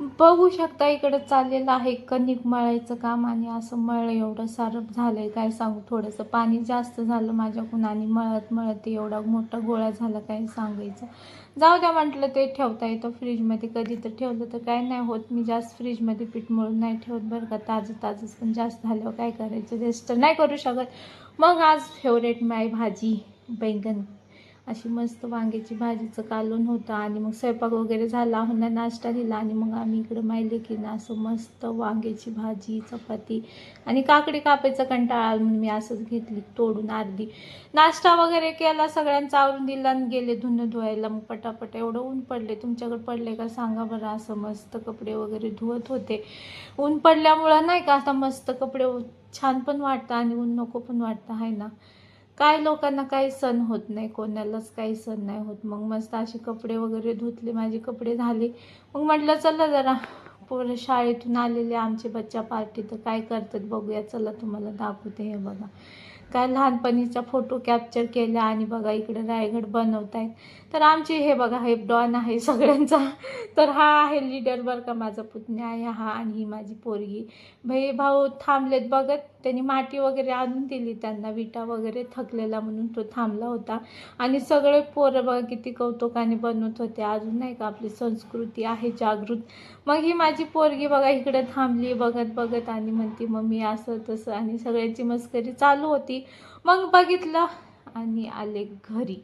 बघू शकता इकडे चाललेलं आहे कणिक मळायचं काम आणि असं मळलं एवढं सारं झालं आहे काय सांगू? थोडंसं पाणी जास्त झालं माझ्याकडून आणि मळत मळत एवढा मोठा गोळा झाला काय सांगायचं? जाऊ द्या म्हटलं ते ठेवता येतं फ्रीजमध्ये. कधी तर ठेवलं तर काय नाही होत. मी जास्त फ्रीजमध्ये पीठ मळून नाही ठेवत बरं का. ताजं ताजंच पण जास्त झाल्यावर काय करायचं? रेस्ट तर नाही करू शकत. मग आज फेवरेट माय भाजी बैंगन. अशी मस्त वांग्याची भाजीचं कालून होतं आणि मग स्वयंपाक वगैरे झाला हुंना नाश्ता दिला आणि मग आम्ही इकडं माहिले की ना असं मस्त वांग्याची भाजी चपाती आणि काकडी कापायचा कंटाळा आला म्हणून मी असंच घेतली तोडून अर्धी. नाश्ता वगैरे केला सगळ्यांचा आवरून दिला आणि गेले धुणं धुवायला. मग पटापट एवढं ऊन पडले. तुमच्याकडे पडले का सांगा बरं असं मस्त कपडे वगैरे धुवत होते. ऊन पडल्यामुळं नाही का आता मस्त कपडे छान पण वाटतं आणि ऊन नको पण वाटतं आहे ना? काय लोकांना काही सण होत नाही कोणालाच काही सण नाही होत. मग मस्त असे कपडे वगैरे धुतले माझे कपडे झाले. मग म्हटलं चला जरा पोरं शाळेतून आलेले आमचे बच्चा पार्टी तर काय करतात? बघूया चला तुम्हाला दाखवते हे बघा. काय लहानपणीचा फोटो कॅप्चर केला आणि बघा इकडे रायगड बनवत आहेत तर आमची हे बघा हे डॉन आहे सगळ्यांचा. तर हा आहे लीडर बरं का माझा पुतण्या आहे हा आणि ही माझी पोरगी. भाई भाऊ थांबलेत बघत. त्यांनी माती वगैरे आणून दिली त्यांना विटा वगैरे थकलेला म्हणून तो थांबला होता. आणि सगळे पोरं बघा किती कौतुकाने बनवत होते. अजून नाही का आपली संस्कृती आहे जागृत. मग ही माझी पोरगी बघा इकडे थांबली बघत बघत आणि म्हणती मम्मी असं तसं. आणि सगळ्यांची मस्करी चालू होती. मग बघितलं आणि आले घरी.